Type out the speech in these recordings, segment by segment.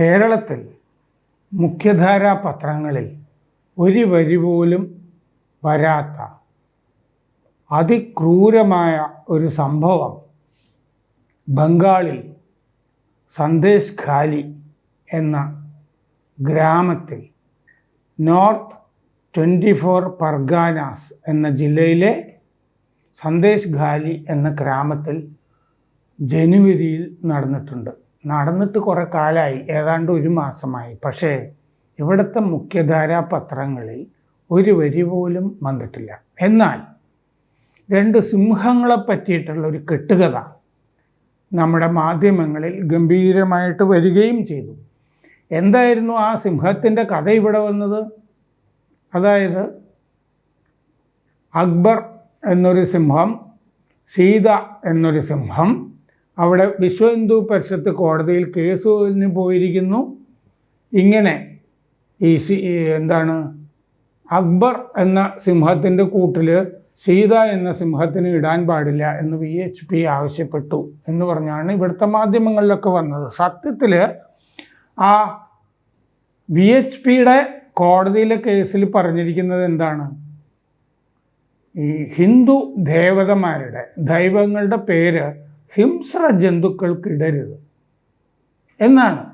കേരളത്തിൽ മുഖ്യധാരാ പത്രങ്ങളിൽ ഒരു വരി പോലും വരാത്ത അതിക്രൂരമായ ഒരു സംഭവം ബംഗാളിൽ സന്ദേശ് ഖാലി എന്ന ഗ്രാമത്തിൽ നോർത്ത് ട്വന്റി ഫോർ പർഗാനാസ് എന്ന ജില്ലയിലെ സന്ദേശ് ഖാലി എന്ന ഗ്രാമത്തിൽ ജനുവരിയിൽ നടന്നിട്ടുണ്ട്. നടന്നിട്ട് കുറേ കാലമായി ഏതാണ്ട് ഒരു മാസമായി. പക്ഷേ ഇവിടുത്തെ മുഖ്യധാരാ പത്രങ്ങളിൽ ഒരു വരി പോലും വന്നിട്ടില്ല. എന്നാൽ രണ്ട് സിംഹങ്ങളെ പറ്റിയിട്ടുള്ള ഒരു കെട്ടുകഥ നമ്മുടെ മാധ്യമങ്ങളിൽ ഗംഭീരമായിട്ട് വരികയും ചെയ്തു. എന്തായിരുന്നു ആ സിംഹത്തിന്റെ കഥ ഇവിടെ വന്നത്? അതായത് അക്ബർ എന്നൊരു സിംഹം സീത എന്നൊരു സിംഹം അവിടെ വിശ്വ ഹിന്ദു പരിഷത്ത് കോടതിയിൽ കേസ് പോയിരിക്കുന്നു. ഇങ്ങനെ ഈ എന്താണ് അക്ബർ എന്ന സിംഹത്തിന്റെ കൂട്ടിൽ സീത എന്ന സിംഹത്തിന് ഇടാൻ പാടില്ല എന്ന് വി എച്ച് പി ആവശ്യപ്പെട്ടു എന്ന് പറഞ്ഞാണ് ഇവിടുത്തെ മാധ്യമങ്ങളിലൊക്കെ വന്നത്. സത്യത്തിൽ ആ വി എച്ച് പിയുടെ കോടതിയിലെ കേസിൽ പറഞ്ഞിരിക്കുന്നത് എന്താണ്? ഈ ഹിന്ദു ദേവതമാരുടെ ദൈവങ്ങളുടെ പേര് ഹിംസ്ര ജന്തുക്കൾക്കിടരുത്. എന്നാണ്.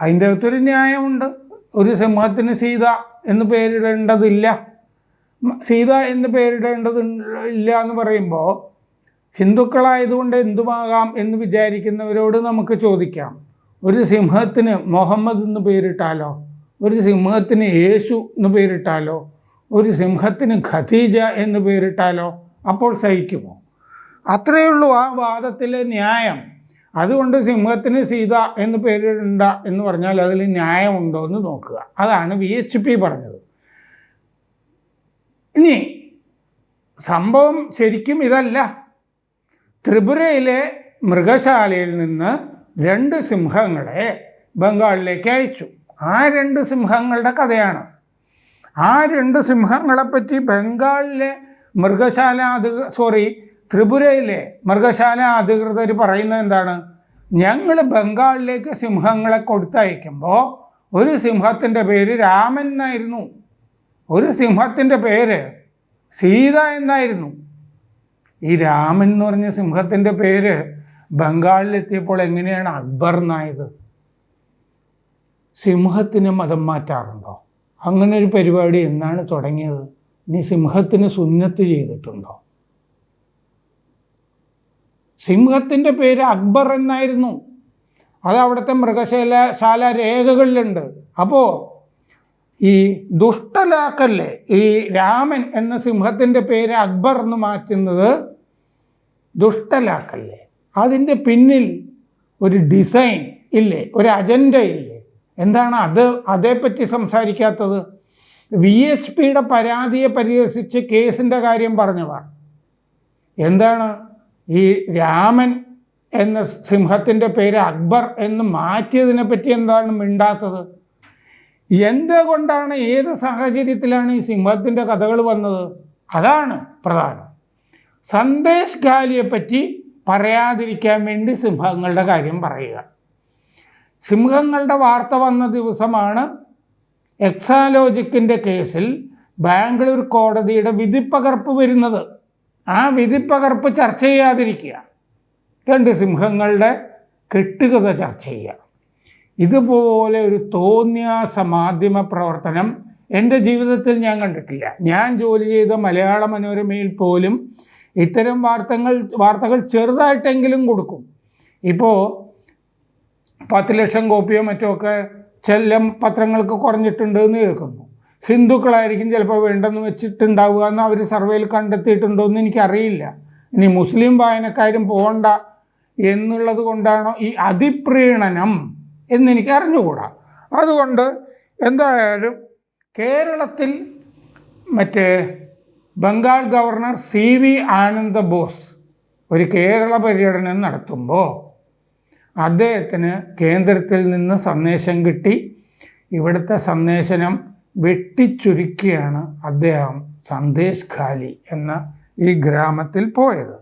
അതിന്റെ അകത്തൊരു ന്യായമുണ്ട്. ഒരു സിംഹത്തിന് സീത എന്ന് പേരിടേണ്ടതില്ല. സീത എന്ന് പേരിടേണ്ടത് ഇല്ല എന്ന് പറയുമ്പോൾ ഹിന്ദുക്കളായതുകൊണ്ട് എന്തുമാകാം എന്ന് വിചാരിക്കുന്നവരോട് നമുക്ക് ചോദിക്കാം. ഒരു സിംഹത്തിന് മുഹമ്മദ് എന്ന് പേരിട്ടാലോ? ഒരു സിംഹത്തിന് യേശു എന്ന് പേരിട്ടാലോ? ഒരു സിംഹത്തിന് ഖദീജ എന്ന് പേരിട്ടാലോ? അപ്പോൾ സഹിക്കുമോ? അത്രയേ ഉള്ളൂ ആ വാദത്തിലെ ന്യായം. അതുകൊണ്ട് സിംഹത്തിന് സീത എന്ന് പേരിടണ്ട എന്ന് പറഞ്ഞാൽ അതിൽ ന്യായമുണ്ടോ എന്ന് നോക്കുക. അതാണ് വി എച്ച് പി പറഞ്ഞത്. ഇനി സംഭവം ശരിക്കും ഇതല്ല. ത്രിപുരയിലെ മൃഗശാലയിൽ നിന്ന് രണ്ട് സിംഹങ്ങളെ ബംഗാളിലേക്ക് അയച്ചു. ആ രണ്ട് സിംഹങ്ങളുടെ കഥയാണ്. ആ രണ്ട് സിംഹങ്ങളെപ്പറ്റി ബംഗാളിലെ മൃഗശാല സോറി ത്രിപുരയിലെ മൃഗശാല അധികൃതർ പറയുന്നത് എന്താണ്? ഞങ്ങൾ ബംഗാളിലേക്ക് സിംഹങ്ങളെ കൊടുത്തയക്കുമ്പോൾ ഒരു സിംഹത്തിന്റെ പേര് രാമൻ എന്നായിരുന്നു. ഒരു സിംഹത്തിന്റെ പേര് സീത എന്നായിരുന്നു. ഈ രാമൻ എന്ന് പറഞ്ഞ സിംഹത്തിന്റെ പേര് ബംഗാളിലെത്തിയപ്പോൾ എങ്ങനെയാണ് അക്ബർ എന്നായത്? സിംഹത്തിന് മതം മാറ്റാറുണ്ടോ? അങ്ങനെ ഒരു പരിപാടി എന്നാണ് തുടങ്ങിയത്. ഇനി സിംഹത്തിന് സുന്നത്ത് ചെയ്തിട്ടുണ്ടോ? സിംഹത്തിന്റെ പേര് അക്ബർ എന്നായിരുന്നു. അത് അവിടുത്തെ മൃഗശാല ശാല രേഖകളിലുണ്ട്. അപ്പോൾ ഈ ദുഷ്ടലാക്കല്ലേ ഈ രാമൻ എന്ന സിംഹത്തിന്റെ പേര് അക്ബർ എന്ന് മാറ്റുന്നത് ദുഷ്ടലാക്കല്ലേ? അതിന്റെ പിന്നിൽ ഒരു ഡിസൈൻ ഇല്ലേ ഒരു അജണ്ട ഇല്ലേ? എന്താണ് അത് അതേപ്പറ്റി സംസാരിക്കാത്തത്? വി എച്ച് പിയുടെ പരാതിയെ പരിഹസിച്ച് കേസിന്റെ കാര്യം പറഞ്ഞതാണ്. എന്താണ് ഈ രാമൻ എന്ന സിംഹത്തിന്റെ പേര് അക്ബർ എന്ന് മാറ്റിയതിനെ പറ്റി എന്താണ് മിണ്ടാത്തത്? എന്തുകൊണ്ടാണ് ഏത് സാഹചര്യത്തിലാണ് ഈ സിംഹത്തിന്റെ കഥകൾ വന്നത്? അതാണ് പ്രധാനം. സന്ദേശ് ഖാലിയെ പറ്റി പറയാതിരിക്കാൻ വേണ്ടി സിംഹങ്ങളുടെ കാര്യം പറയുക. സിംഹങ്ങളുടെ വാർത്ത വന്ന ദിവസമാണ് എക്സാലോജിക്കിന്റെ കേസിൽ ബാംഗ്ലൂർ കോടതിയുടെ വിധിപ്പകർപ്പ് വരുന്നത്. ആ വിധിപ്പകർപ്പ് ചർച്ച ചെയ്യാതിരിക്കുക. രണ്ട് സിംഹങ്ങളുടെ കെട്ടുകഥ ചർച്ച ചെയ്യുക. ഇതുപോലെ ഒരു തോന്നിയാസ മാധ്യമ പ്രവർത്തനം എന്റെ ജീവിതത്തിൽ ഞാൻ കണ്ടിട്ടില്ല. ഞാൻ ജോലി ചെയ്ത മലയാള മനോരമയിൽ പോലും ഇത്തരം വാർത്തകൾ വാർത്തകൾ ചെറുതായിട്ടെങ്കിലും കൊടുക്കും. ഇപ്പോൾ പത്ത് ലക്ഷം കോപ്പിയോ മറ്റോ ഒക്കെ ചെല്ലം പത്രങ്ങൾക്ക് കുറഞ്ഞിട്ടുണ്ട് എന്ന് കേൾക്കുന്നു. ഹിന്ദുക്കളായിരിക്കും ചിലപ്പോൾ വേണ്ടെന്ന് വെച്ചിട്ടുണ്ടാവുക എന്ന് അവർ സർവേയിൽ കണ്ടെത്തിയിട്ടുണ്ടോ എന്ന് എനിക്കറിയില്ല. ഇനി മുസ്ലിം വായനക്കാരും പോകണ്ട എന്നുള്ളത് കൊണ്ടാണോ ഈ അതിപ്രീണനം എന്നെനിക്ക് അറിഞ്ഞുകൂടാ. അതുകൊണ്ട് എന്തായാലും കേരളത്തിൽ മറ്റേ Bengal governor C V Ananda Bose ഒരു കേരള പര്യടനം നടത്തുമ്പോൾ അദ്ദേഹത്തിന് കേന്ദ്രത്തിൽ നിന്ന് സന്ദേശം കിട്ടി. ഇവിടുത്തെ സന്ദേശനം വെട്ടിച്ചുരുക്കിയാണ് അദ്ദേഹം സന്ദേശ് ഖാലി എന്ന ഈ ഗ്രാമത്തിൽ പോയത്.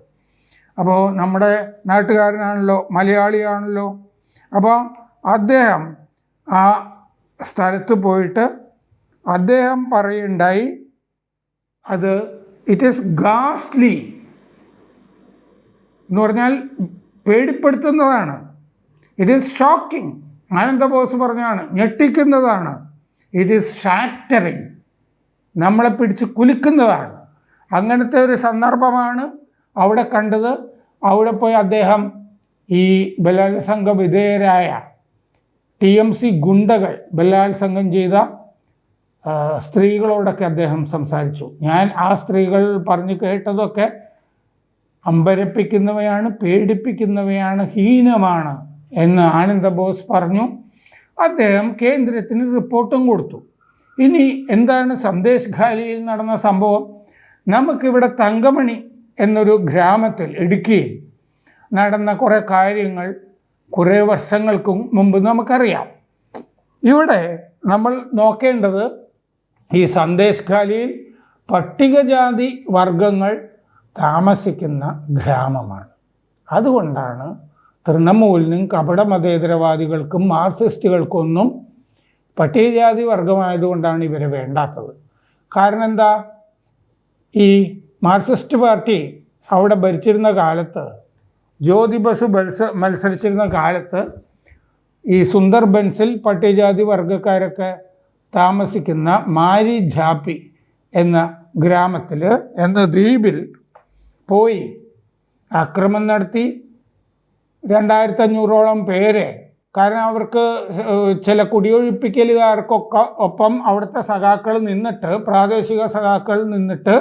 അപ്പോൾ നമ്മുടെ നാട്ടുകാരനാണല്ലോ മലയാളിയാണല്ലോ. അപ്പോൾ അദ്ദേഹം ആ സ്ഥലത്ത് പോയിട്ട് അദ്ദേഹം പറയുണ്ടായി അത് ഇറ്റ് ഈസ് ഗാസ്ലി എന്ന് പറഞ്ഞാൽ പേടിപ്പെടുത്തുന്നതാണ്. ഇറ്റ് ഈസ് ഷോക്കിംഗ് ആനന്ദബോസ് പറഞ്ഞാണ് ഞെട്ടിക്കുന്നതാണ്. ഇറ്റ് ഈസ് ഷാറ്ററിങ് നമ്മളെ പിടിച്ച് കുലുക്കുന്നതാണ്. അങ്ങനത്തെ ഒരു സന്ദർഭമാണ് അവിടെ കണ്ടത്. അവിടെ പോയി അദ്ദേഹം ഈ ബലാത്സംഗ വിധേയരായ ടി എം സി ഗുണ്ടകൾ ബലാത്സംഗം ചെയ്ത സ്ത്രീകളോടൊക്കെ അദ്ദേഹം സംസാരിച്ചു. ഞാൻ ആ സ്ത്രീകൾ പറഞ്ഞു കേട്ടതൊക്കെ അമ്പരപ്പിക്കുന്നവയാണ് പേടിപ്പിക്കുന്നവയാണ് ഹീനമാണ് എന്ന് ആനന്ദബോസ് പറഞ്ഞു. അദ്ദേഹം കേന്ദ്രത്തിന് റിപ്പോർട്ടും കൊടുത്തു. ഇനി എന്താണ് സന്ദേശ് ഖാലിയിൽ നടന്ന സംഭവം? നമുക്കിവിടെ തങ്കമണി എന്നൊരു ഗ്രാമത്തിൽ ഇടുക്കിയിൽ നടന്ന കുറേ കാര്യങ്ങൾ കുറേ വർഷങ്ങൾക്കും മുമ്പ് നമുക്കറിയാം. ഇവിടെ നമ്മൾ നോക്കേണ്ടത് ഈ സന്ദേശ് ഖാലിയിൽ പട്ടികജാതി വർഗങ്ങൾ താമസിക്കുന്ന ഗ്രാമമാണ്. അതുകൊണ്ടാണ് തൃണമൂലിനും കപട മതേതരവാദികൾക്കും മാർക്സിസ്റ്റുകൾക്കൊന്നും പട്ടികജാതി വർഗമായതുകൊണ്ടാണ് ഇവരെ വേണ്ടാത്തത്. കാരണം എന്താ? ഈ മാർക്സിസ്റ്റ് പാർട്ടി അവിടെ ഭരിച്ചിരുന്ന കാലത്ത് ജ്യോതി മത്സ മത്സരിച്ചിരുന്ന കാലത്ത് ഈ സുന്ദർബൻസിൽ പട്ടികജാതി വർഗക്കാരൊക്കെ താമസിക്കുന്ന മാരി ഝാപ്പി എന്ന ഗ്രാമത്തിൽ എന്ന ദ്വീപിൽ പോയി ആക്രമം നടത്തി രണ്ടായിരത്തി അഞ്ഞൂറോളം പേരെ. കാരണം അവർക്ക് ചില കുടിയൊഴിപ്പിക്കലുകാർക്കൊക്കെ ഒപ്പം അവിടുത്തെ സഖാക്കൾ നിന്നിട്ട് പ്രാദേശിക സഖാക്കൾ നിന്നിട്ട്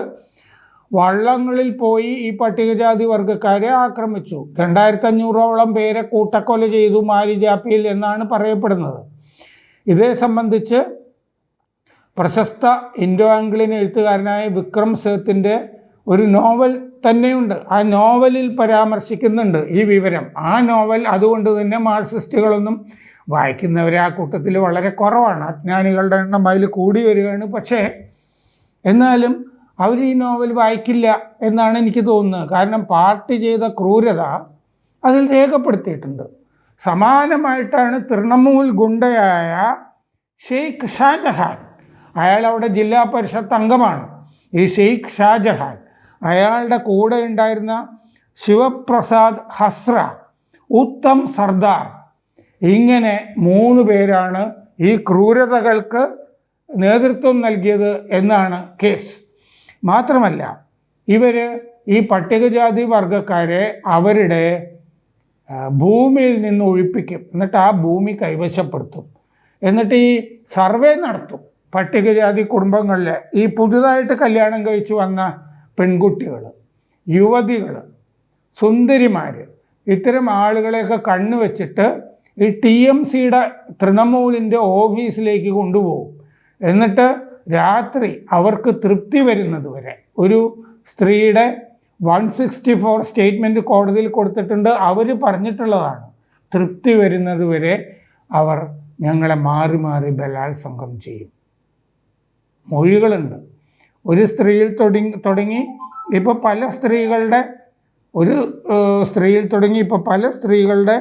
വള്ളങ്ങളിൽ പോയി ഈ പട്ടികജാതി വർഗക്കാരെ ആക്രമിച്ചു. രണ്ടായിരത്തി അഞ്ഞൂറോളം പേരെ കൂട്ടക്കൊല ചെയ്തു മാരിജാപ്പിയിൽ എന്നാണ് പറയപ്പെടുന്നത്. ഇതേ സംബന്ധിച്ച് പ്രശസ്ത ഇൻഡോ ആംഗ്ലിയൻ എഴുത്തുകാരനായ വിക്രം സേത്തിന്റെ ഒരു നോവൽ തന്നെയുണ്ട്. ആ നോവലിൽ പരാമർശിക്കുന്നുണ്ട് ഈ വിവരം. ആ നോവൽ അതുകൊണ്ട് തന്നെ മാർക്സിസ്റ്റുകളൊന്നും വായിക്കുന്നവരെ ആ കൂട്ടത്തിൽ വളരെ കുറവാണ്. അജ്ഞാനികളുടെ എണ്ണം അതിൽ കൂടി വരികയാണ്. പക്ഷേ എന്നാലും അവർ ഈ നോവൽ വായിക്കില്ല എന്നാണ് എനിക്ക് തോന്നുന്നത്. കാരണം പാർട്ടി ചെയ്ത ക്രൂരത അതിൽ രേഖപ്പെടുത്തിയിട്ടുണ്ട്. സമാനമായിട്ടാണ് തൃണമൂൽ ഗുണ്ടയായ ഷെയ്ഖ് ഷാജഹാൻ. അയാൾ അവിടെ ജില്ലാ പരിഷത്ത് അംഗമാണ്. ഈ ഷെയ്ഖ് ഷാജഹാൻ അയാളുടെ കൂടെ ഉണ്ടായിരുന്ന ശിവപ്രസാദ് ഹസ്ര ഉത്തം സർദാർ ഇങ്ങനെ മൂന്ന് പേരാണ് ഈ ക്രൂരതകൾക്ക് നേതൃത്വം നൽകിയത് എന്നാണ് കേസ്. മാത്രമല്ല ഇവർ ഈ പട്ടികജാതി വർഗക്കാരെ അവരുടെ ഭൂമിയിൽ നിന്ന് ഒഴിപ്പിക്കും. എന്നിട്ട് ആ ഭൂമി കൈവശപ്പെടുത്തും. എന്നിട്ട് ഈ സർവേ നടത്തും പട്ടികജാതി കുടുംബങ്ങളിലെ. ഈ പുതുതായിട്ട് കല്യാണം കഴിച്ചു വന്ന പെൺകുട്ടികൾ യുവതികൾ സുന്ദരിമാർ ഇത്തരം ആളുകളെയൊക്കെ കണ്ണു വെച്ചിട്ട് ഈ ടി എം സിയുടെ തൃണമൂലിന്റെ ഓഫീസിലേക്ക് കൊണ്ടുപോകും. എന്നിട്ട് രാത്രി അവർക്ക് തൃപ്തി വരുന്നത് വരെ ഒരു സ്ത്രീയുടെ വൺ സിക്സ്റ്റി ഫോർ സ്റ്റേറ്റ്മെന്റ് കോടതിയിൽ കൊടുത്തിട്ടുണ്ട്. അവർ പറഞ്ഞിട്ടുള്ളതാണ്. തൃപ്തി വരുന്നത് വരെ അവർ ഞങ്ങളെ മാറി മാറി ബലാത്സംഗം ചെയ്യും. മൊഴികളുണ്ട്. ഒരു സ്ത്രീയിൽ തുടങ്ങി തുടങ്ങി ഇപ്പോൾ പല സ്ത്രീകളുടെ ഒരു സ്ത്രീയിൽ തുടങ്ങി ഇപ്പോൾ പല സ്ത്രീകളുടെ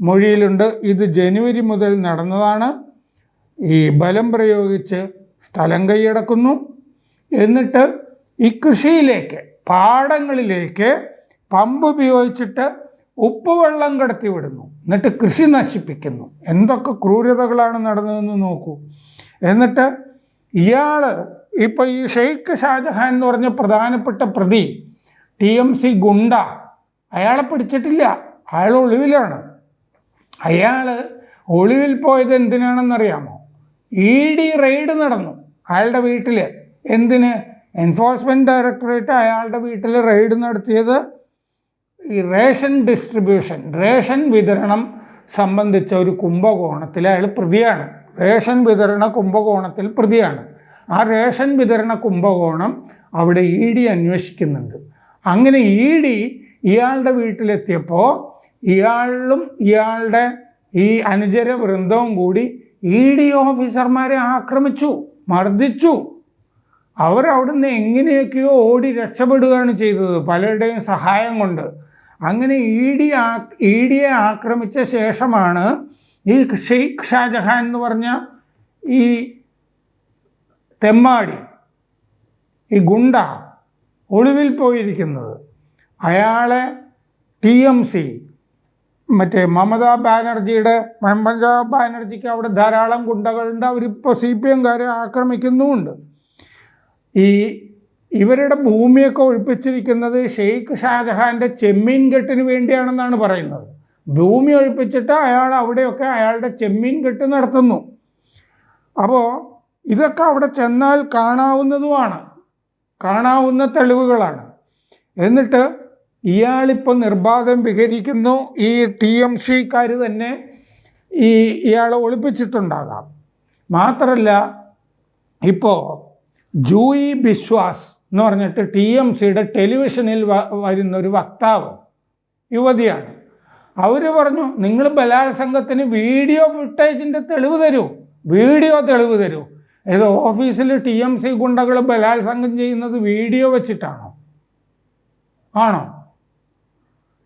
മൊഴിയിലുണ്ട്. ഇത് ജനുവരി മുതൽ നടന്നതാണ്. ഈ ബലം പ്രയോഗിച്ച് സ്ഥലം കൈയടക്കുന്നു. എന്നിട്ട് ഈ കൃഷിയിലേക്ക് പാടങ്ങളിലേക്ക് പമ്പ് ഉപയോഗിച്ചിട്ട് ഉപ്പുവെള്ളം കടത്തി വിടുന്നു എന്നിട്ട് കൃഷി നശിപ്പിക്കുന്നു. എന്തൊക്കെ ക്രൂരതകളാണ് നടന്നതെന്ന് നോക്കൂ. എന്നിട്ട് ഇയാൾ ഇപ്പോൾ ഈ ഷെയ്ഖ് ഷാജഹാൻ എന്ന് പറഞ്ഞ പ്രധാനപ്പെട്ട പ്രതി ടി എം സി ഗുണ്ട അയാളെ പിടിച്ചിട്ടില്ല. അയാൾ ഒളിവിലാണ്. അയാൾ ഒളിവിൽ പോയത് എന്തിനാണെന്നറിയാമോ? ഇ ഡി റെയ്ഡ് നടന്നു അയാളുടെ വീട്ടിൽ എന്തിന്? എൻഫോഴ്സ്മെന്റ് ഡയറക്ടറേറ്റ് അയാളുടെ വീട്ടിൽ റെയ്ഡ് നടത്തിയത്. ഈ റേഷൻ ഡിസ്ട്രിബ്യൂഷൻ റേഷൻ വിതരണം സംബന്ധിച്ച ഒരു കുംഭകോണത്തിൽ അയാൾ പ്രതിയാണ്. റേഷൻ വിതരണ കുംഭകോണത്തിൽ പ്രതിയാണ്. ആ റേഷൻ വിതരണ കുംഭകോണം അവിടെ ഇ ഡി അന്വേഷിക്കുന്നുണ്ട്. അങ്ങനെ ഇ ഡി ഇയാളുടെ വീട്ടിലെത്തിയപ്പോൾ ഇയാളും ഇയാളുടെ ഈ അനുചര വൃന്ദവും കൂടി ഇ ഡി ഓഫീസർമാരെ ആക്രമിച്ചു മർദ്ദിച്ചു. അവർ അവിടുന്ന് എങ്ങനെയൊക്കെയോ ഓടി രക്ഷപ്പെടുകയാണ് ചെയ്തത് പലരുടെയും സഹായം കൊണ്ട്. അങ്ങനെ ഇ ഡി ആ ഇ ഡിയെ ആക്രമിച്ച ശേഷമാണ് ഈ ഷെയ്ഖ് ഷാജഹാൻ എന്ന് പറഞ്ഞ ഈ തെമ്മാടി ഈ ഗുണ്ട ഒളിവിൽ പോയിരിക്കുന്നത്. അയാളെ ടി എം സി മറ്റേ മമതാ ബാനർജിയുടെ മമതാ ബാനർജിക്ക് അവിടെ ധാരാളം ഗുണ്ടകളുണ്ട്. അവരിപ്പോൾ സി പി എംകാരെ ആക്രമിക്കുന്നുമുണ്ട്. ഈ ഇവരുടെ ഭൂമിയൊക്കെ ഒഴിപ്പിച്ചിരിക്കുന്നത് ഷെയ്ഖ് ഷാജഹാന്റെ ചെമ്മീൻ കെട്ടിന് വേണ്ടിയാണെന്നാണ് പറയുന്നത്. ഭൂമി ഒഴിപ്പിച്ചിട്ട് അയാൾ അവിടെയൊക്കെ അയാളുടെ ചെമ്മീൻ കെട്ട് നടത്തുന്നു. അപ്പോൾ ഇതൊക്കെ അവിടെ ചെന്നാൽ കാണാവുന്നതുമാണ്. കാണാവുന്ന തെളിവുകളാണ്. എന്നിട്ട് ഇയാളിപ്പോൾ നിർബാധം വിഹരിക്കുന്നു. ഈ ടി എം സിക്കാർ തന്നെ ഈ ഇയാളെ ഒളിപ്പിച്ചിട്ടുണ്ടാകാം. മാത്രമല്ല ഇപ്പോൾ ജൂയി ബിശ്വാസ് എന്ന് പറഞ്ഞിട്ട് ടി എം സിയുടെ ടെലിവിഷനിൽ വരുന്ന ഒരു വക്താവ് യുവതിയാണ്. അവർ പറഞ്ഞു നിങ്ങൾ ബലാത്സംഗത്തിന് വീഡിയോ ഫുട്ടേജിന്റെ തെളിവ് തരൂ. വീഡിയോ തെളിവ് തരൂ. ഏത് ഓഫീസിൽ ടി എം സി ഗുണ്ടകൾ ബലാത്സംഗം ചെയ്യുന്നത് വീഡിയോ വെച്ചിട്ടാണോ? ആണോ?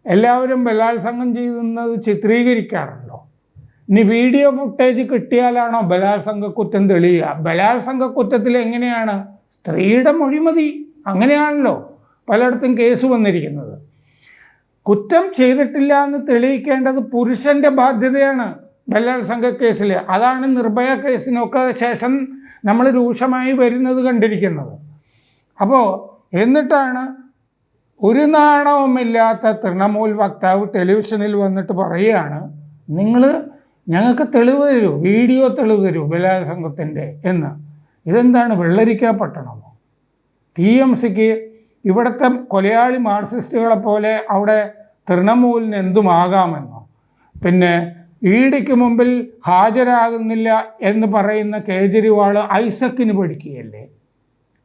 എല്ലാവരും ബലാത്സംഗം ചെയ്യുന്നത് ചിത്രീകരിക്കാറുണ്ടോ? ഇനി വീഡിയോ ഫുട്ടേജ് കിട്ടിയാലാണോ ബലാത്സംഗ കുറ്റം തെളിയുക? ബലാത്സംഗ കുറ്റത്തിൽ എങ്ങനെയാണ്? സ്ത്രീയുടെ മൊഴി മതി അങ്ങനെയാണല്ലോ പലയിടത്തും കേസ് വന്നിരിക്കുന്നത്. കുറ്റം ചെയ്തിട്ടില്ല എന്ന് തെളിയിക്കേണ്ടത് പുരുഷന്റെ ബാധ്യതയാണ് ബലാത്സംഗ കേസിൽ അതാണ് നിർഭയ കേസിനൊക്കെ ശേഷം നമ്മൾ രൂക്ഷമായി വരുന്നത് കണ്ടിരിക്കുന്നത്. അപ്പോൾ എന്നിട്ടാണ് ഒരു നാണവുമില്ലാത്ത തൃണമൂൽ വക്താവ് ടെലിവിഷനിൽ വന്നിട്ട് പറയുകയാണ് നിങ്ങൾ ഞങ്ങൾക്ക് തെളിവ് തരൂ വീഡിയോ തെളിവ് തരൂ ബലാത്സംഗത്തിന്റെ എന്ന്. ഇതെന്താണ്? വെള്ളരിക്ക പട്ടണമോ? ടി എം സിക്ക് ഇവിടുത്തെ കൊലയാളി മാർക്സിസ്റ്റുകളെ പോലെ അവിടെ തൃണമൂലിന് എന്തുമാകാമെന്നോ? പിന്നെ ഈടിക്ക് മുമ്പിൽ ഹാജരാകുന്നില്ല എന്ന് പറയുന്ന കേജ്രിവാൾ ഐസക്കിന് പഠിക്കുകയല്ലേ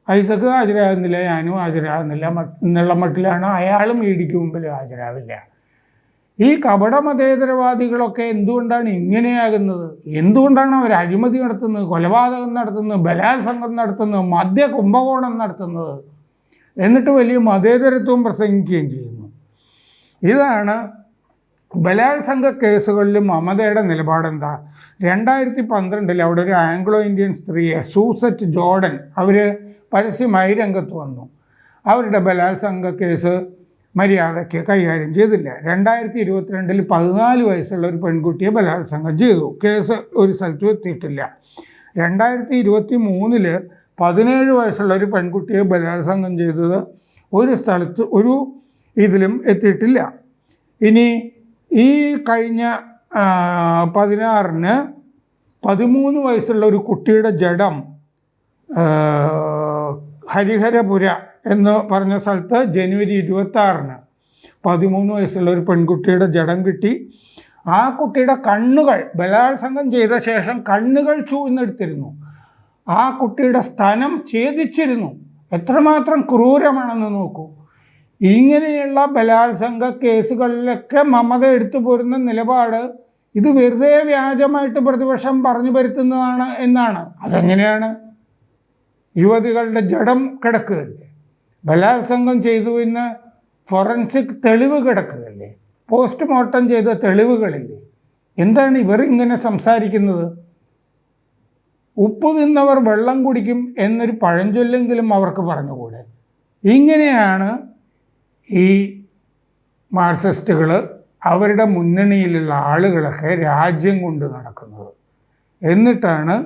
ഐസക്ക് ഹാജരാകുന്നില്ല ഞാനും ഹാജരാകുന്നില്ല എന്നുള്ള മട്ടിലാണ് അയാളും ഈടിക്ക് മുമ്പിൽ ഹാജരാവില്ല. ഈ കപട മതേതരവാദികളൊക്കെ എന്തുകൊണ്ടാണ് ഇങ്ങനെയാകുന്നത്? എന്തുകൊണ്ടാണ് അവർ അഴിമതി നടത്തുന്നത് കൊലപാതകം നടത്തുന്നത് ബലാത്സംഗം നടത്തുന്നത് മദ്യ കുംഭകോണം നടത്തുന്നത്? എന്നിട്ട് വലിയ മതേതരത്വം പ്രസംഗിക്കുകയും ചെയ്യുന്നു. ഇതാണ് ബലാത്സംഗ കേസുകളിലും മമതയുടെ നിലപാടെന്താ? രണ്ടായിരത്തി പന്ത്രണ്ടിൽ അവിടെ ഒരു ആംഗ്ലോ ഇന്ത്യൻ സ്ത്രീയെ സൂസറ്റ് ജോർഡൻ അവർ പരസ്യമായി രംഗത്ത് വന്നു. അവരുടെ ബലാത്സംഗ കേസ് മര്യാദയ്ക്ക് കൈകാര്യം ചെയ്തില്ല. രണ്ടായിരത്തി ഇരുപത്തിരണ്ടിൽ പതിനാല് വയസ്സുള്ള ഒരു പെൺകുട്ടിയെ ബലാത്സംഗം ചെയ്തു. കേസ് ഒരു സ്ഥലത്തും എത്തിയിട്ടില്ല. രണ്ടായിരത്തി ഇരുപത്തി മൂന്നിൽ പതിനേഴ് വയസ്സുള്ള ഒരു പെൺകുട്ടിയെ ബലാത്സംഗം ചെയ്തത് ഒരു സ്ഥലത്ത് ഒരു ഇതിലും എത്തിയിട്ടില്ല. ഇനി ഈ കഴിഞ്ഞ പതിനാറിന് പതിമൂന്ന് വയസ്സുള്ള ഒരു കുട്ടിയുടെ ജഡം ഹരിഹരപുര എന്ന് പറഞ്ഞ സ്ഥലത്ത് ജനുവരി ഇരുപത്തി പതിമൂന്ന് വയസ്സുള്ള ഒരു പെൺകുട്ടിയുടെ ജഡം കിട്ടി. ആ കുട്ടിയുടെ കണ്ണുകൾ ബലാത്സംഗം ചെയ്ത ശേഷം കണ്ണുകൾ ചൂന്നെടുത്തിരുന്നു ആ കുട്ടിയുടെ സ്ഥലം ഛേദിച്ചിരുന്നു. എത്രമാത്രം ക്രൂരമാണെന്ന് നോക്കൂ. ഇങ്ങനെയുള്ള ബലാത്സംഗ കേസുകളിലൊക്കെ മമത എടുത്തു പോരുന്ന നിലപാട് ഇത് വെറുതെ വ്യാജമായിട്ട് പ്രതിപക്ഷം പറഞ്ഞു വരുത്തുന്നതാണ് എന്നാണ്. അതെങ്ങനെയാണ്? യുവതികളുടെ ജഡം കിടക്കുകയല്ലേ? ബലാത്സംഗം ചെയ്തു എന്ന് ഫോറൻസിക് തെളിവ് കിടക്കുകയല്ലേ? പോസ്റ്റ്മോർട്ടം ചെയ്ത തെളിവുകളില്ലേ? എന്താണ് ഇവർ ഇങ്ങനെ സംസാരിക്കുന്നത്? ഉപ്പ് തിന്നവർ വെള്ളം കുടിക്കും എന്നൊരു പഴഞ്ചൊല്ലെങ്കിലും അവർക്ക് പറഞ്ഞുകൂടെ? ഇങ്ങനെയാണ് ഈ മാർക്സിസ്റ്റുകൾ അവരുടെ മുന്നണിയിലുള്ള ആളുകളൊക്കെ രാജ്യം കൊണ്ട് നടക്കുന്നത്. എന്നിട്ടാണ്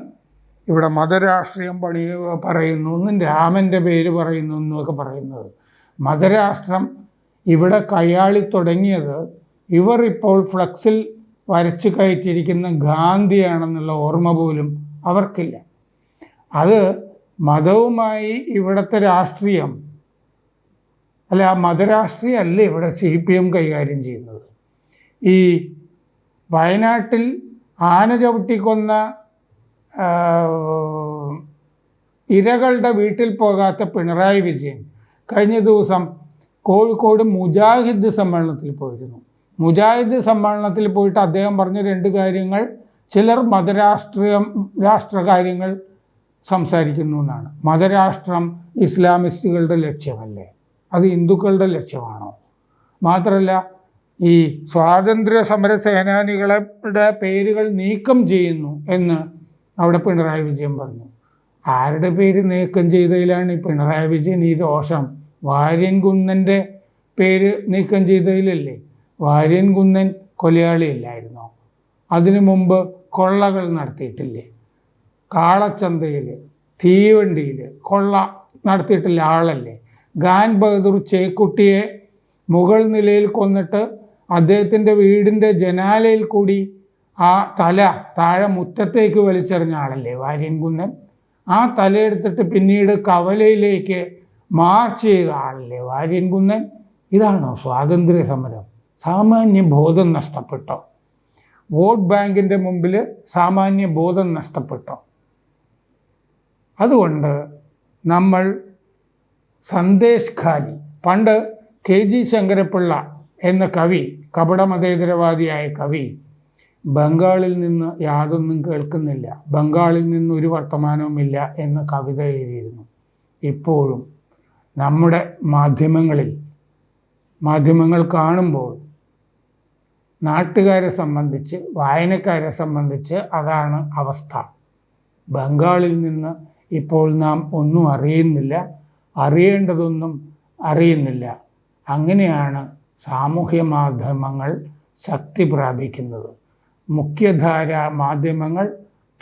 ഇവിടെ മതരാഷ്ട്രീയം പണി പറയുന്നു എന്നും രാമന്റെ പേര് പറയുന്നു എന്നൊക്കെ പറയുന്നത്. മതരാഷ്ട്രം ഇവിടെ കയ്യാളി തുടങ്ങിയത് ഇവർ ഇപ്പോൾ ഫ്ലക്സിൽ വരച്ചു കയറ്റിയിരിക്കുന്ന ഗാന്ധിയാണെന്നുള്ള ഓർമ്മ പോലും അവർക്കില്ല. അത് മതവുമായി ഇവിടുത്തെ രാഷ്ട്രീയം അല്ല ആ മതരാഷ്ട്രീയം അല്ല ഇവിടെ സി പി എം കൈകാര്യം ചെയ്യുന്നത്? ഈ വയനാട്ടിൽ ആന ചവിട്ടിക്കൊന്ന ഇരകളുടെ വീട്ടിൽ പോകാത്ത പിണറായി വിജയൻ കഴിഞ്ഞ ദിവസം കോഴിക്കോട് മുജാഹിദ് സമ്മേളനത്തിൽ പോയിരുന്നു. മുജാഹിദ് സമ്മേളനത്തിൽ പോയിട്ട് അദ്ദേഹം പറഞ്ഞ രണ്ട് കാര്യങ്ങൾ ചിലർ മതരാഷ്ട്രീയം രാഷ്ട്രകാര്യങ്ങൾ സംസാരിക്കുന്നു എന്നാണ്. മതരാഷ്ട്രം ഇസ്ലാമിസ്റ്റുകളുടെ ലക്ഷ്യമല്ലേ? അത് ഹിന്ദുക്കളുടെ ലക്ഷ്യമാണോ? മാത്രമല്ല ഈ സ്വാതന്ത്ര്യ സമര സേനാനികളുടെ പേരുകൾ നീക്കം ചെയ്യുന്നു എന്ന് അവിടെ പിണറായി വിജയൻ പറഞ്ഞു. ആരുടെ പേര് നീക്കം ചെയ്തതിലാണ് ഈ പിണറായി വിജയൻ ഈ ദോഷം? വാര്യൻ കുന്നന്റെ പേര് നീക്കം ചെയ്തതിലല്ലേ? വാര്യൻ കുന്നൻ കൊലയാളിയല്ലായിരുന്നോ? അതിനു മുമ്പ് കൊള്ളകൾ നടത്തിയിട്ടില്ലേ? കാളച്ചന്തയിൽ തീവണ്ടിയിൽ കൊള്ള നടത്തിയിട്ടില്ല ആളല്ലേ? ഖാൻ ബഹദൂർ ചേക്കുട്ടിയെ മുകൾ നിലയിൽ കൊന്നിട്ട് അദ്ദേഹത്തിന്റെ വീടിന്റെ ജനാലയിൽ കൂടി ആ തല താഴെ മുറ്റത്തേക്ക് വലിച്ചെറിഞ്ഞ ആളല്ലേ? വാര്യൻകുന്നൻ ആ തലയെടുത്തിട്ട് പിന്നീട് കവലയിലേക്ക് മാർച്ച് ചെയ്ത ആളല്ലേ വാര്യൻകുന്നൻ ഇതാണോ സ്വാതന്ത്ര്യ സമരം? സാമാന്യ ബോധം നഷ്ടപ്പെട്ടോ? വോട്ട് ബാങ്കിന്റെ മുമ്പിൽ സാമാന്യ ബോധം നഷ്ടപ്പെട്ടോ? അതുകൊണ്ട് നമ്മൾ സന്ദേശ് ഖാലി പണ്ട് കെ ജി ശങ്കരപ്പിള്ള എന്ന കവി കപടമതേതരവാദിയായ കവി ബംഗാളിൽ നിന്ന് യാതൊന്നും കേൾക്കുന്നില്ല ബംഗാളിൽ നിന്ന് ഒരു വർത്തമാനവുമില്ല എന്ന കവിത എഴുതിയിരുന്നു. ഇപ്പോഴും നമ്മുടെ മാധ്യമങ്ങളിൽ മാധ്യമങ്ങൾ കാണുമ്പോൾ നാട്ടുകാരെ സംബന്ധിച്ച് വായനക്കാരെ സംബന്ധിച്ച് അതാണ് അവസ്ഥ. ബംഗാളിൽ നിന്ന് ഇപ്പോൾ നാം ഒന്നും അറിയുന്നില്ല അറിയേണ്ടതൊന്നും അറിയുന്നില്ല. അങ്ങനെയാണ് സാമൂഹ്യ മാധ്യമങ്ങൾ ശക്തി പ്രാപിക്കുന്നത്. മുഖ്യധാര മാധ്യമങ്ങൾ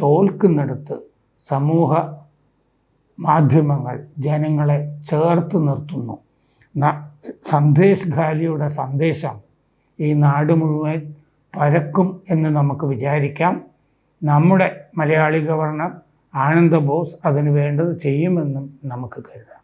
തോൽക്കുന്നിടത്ത് സമൂഹ മാധ്യമങ്ങൾ ജനങ്ങളെ ചേർത്ത് നിർത്തുന്നു. സന്ദേശ് ഖാലിയുടെ സന്ദേശം ഈ നാട് മുഴുവൻ പരക്കും എന്ന് നമുക്ക് വിചാരിക്കാം. നമ്മുടെ മലയാളി ഗവർണർ ആനന്ദ ബോസ് അതിന് വേണ്ടത് ചെയ്യുമെന്നും നമുക്ക് കരുതാം.